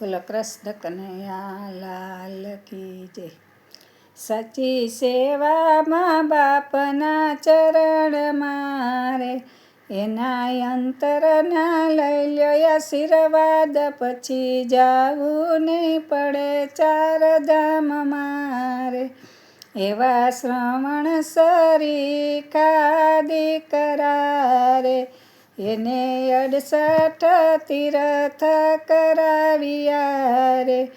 બોલો, કૃષ્ણ કનૈયા, લાલ કી જય. સાચી સેવામાં બાપના ચરણ મારે એના અંતરના લઈ લ્યો આશીર્વાદ પછી જાવું નહીં પડે ચાર ધામ મારે એવા શ્રવણ સરી કાદી કરારે એને અડસઠ તીરથ કરાવ્યા રે.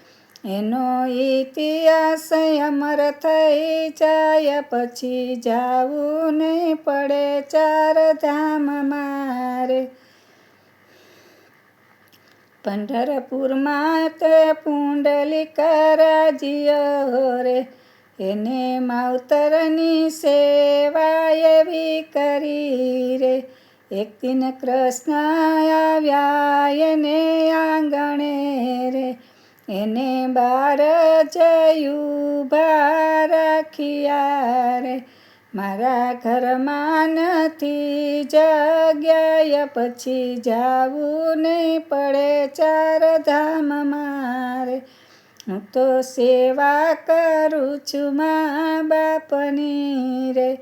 એનો ઇતિહાસ અમર થઈ જાય, પછી જાવું નહીં પડે ચાર ધામ મારે. પંઢરપુરમાં તે પુંડલિક રાજ્યો રે એને માવતરની સેવા એવી કરી રે. એક દિન કૃષ્ણ આવ્યા એને આંગણે રે. એને બાર જયું રાખ્યા રે. મારા ઘરમાં નથી જગ્યાએ પછી જાવું નહીં પડે ચાર ધામ મારે. હું તો સેવા કરું છું મા બાપની રે.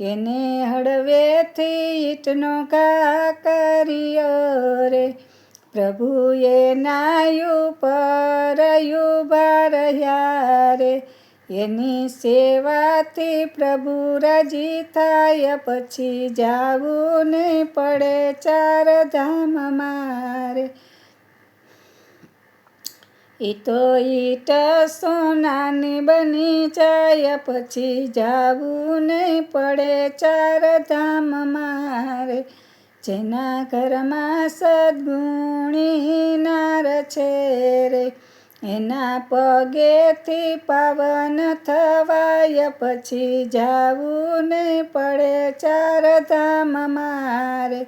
એને હળવેથી ઈટનો કા કર્યો રે. પ્રભુએ નાયું પર યુભા રહ્યા રે. એની સેવાથી પ્રભુ રાજી થાય, પછી જાવું નહીં પડે ચાર ધામ મારે. એ તો ઈટ સોનાની બની જાય, પછી જાવું નહીં પડે ચાર ધામ મારે. જેના ઘરમાં સદગુણી નાર છે રે. એના પગેથી પાવન થવાય, પછી જાવું નહીં પડે ચાર ધામ મારે.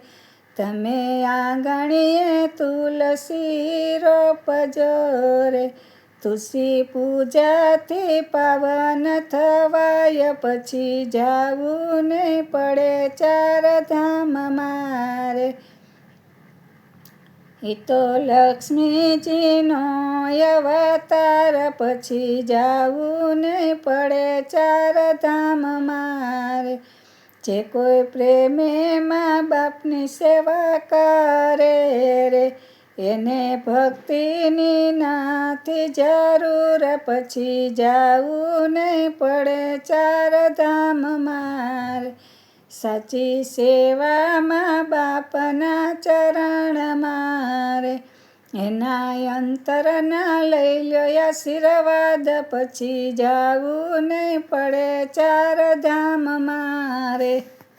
તમે આંગણીએ તુલસી રોપજો રે તુલસી પૂજાથી પાવન થવાય, પછી જાવું નહીં પડે ચાર ધામ મારે. એ તો લક્ષ્મીજીનો અવતાર, પછી જાવું નહીં પડે ચાર ધામ મારે. જે કોઈ પ્રેમે મા બાપની સેવા કરે રે, એને ભક્તિની નાથી જરૂર પછી જાવું નહીં પડે ચાર ધામ મારે. સાચી સેવામાં બાપના ચરણ મારે એના અંતરના લઈ લ્યો આશીર્વાદ પછી જાવું નહીં પડે ચાર ધામ મારે.